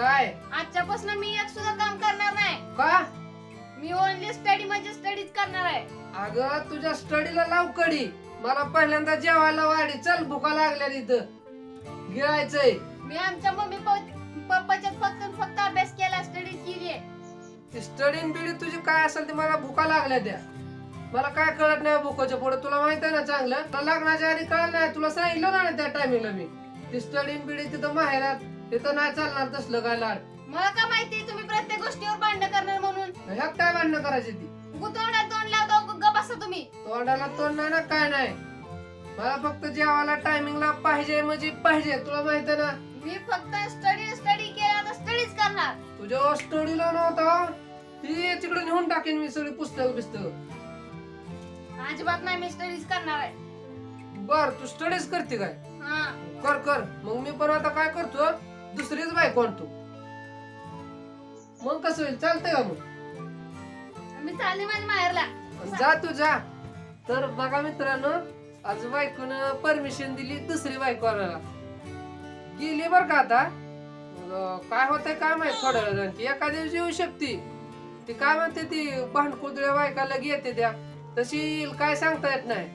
काय? आजच्यापासून मी एक सुद्धा काम करणार नाही. का? मी ओनली स्टडी म्हणजे स्टडीज करणार आहे. अगं तुझ्या स्टडीला लाव कडी. मला पहिल्यांदा जेवायला वाढी. चल भुका लागल्या तिथं. गिळायचंय. मी आमच्या मम्मी पप्पाच्यात फक्त फक्त अभ्यास केला स्टडी केली ती स्टडी बिडी तुझी काय असेल ते मला भुका लागल्या त्या. मला काय कळत नाही भुकाच्या पुढे. तुला माहीत आहे ना चांगलं? लग्नाच्या आधी कळलं नाही. तुला सांगितलं ना त्या टायमिंगला मी. ती स्टडी बिडी तिथं माहेरात. तिथं नाही चालणार तसलं काय लाड. मला का माहिती तुम्ही प्रत्येक गोष्टीवर भांडण करणार म्हणून? ह्यात काय भांडणं करायची ती? गुतवण्यात तोंड लावतो ग बसा तुम्ही. तोंडाला तोंड नाही ना काय नाही. मला फक्त जेवायला टायमिंगला पाहिजे म्हणजे पाहिजे तुला माहीत आहे ना? मी फक्त स्टडी स्टडी केला तर स्टडीज करणार. तुझ्या स्टडीला नव्हता. ती तिकडे नेऊन टाकेन मी सगळी पुस्तक बिस्तक. अजिबात नाही मी स्टडीज करणार आहे. बर तू स्टडीज करते काय? कर कर. मग मी पण आता काय करतो? दुसरीच बाय कोण तू मग कसं होईल? चालतंय का मग? मी चालले माझ्या माहेरला. जा तू जा. तर बघा मित्रांनो आज बायकोन परमिशन दिली दुसरी बायको गेली बर का आता? मग, काय होतंय काय माहीत थोड्या वेळानं. ती एका दिवशी येऊ शकते. ती काय म्हणते ती भांडकुदळ्या बायका लगी येते त्या. तशी येईल काय सांगता येत नाही.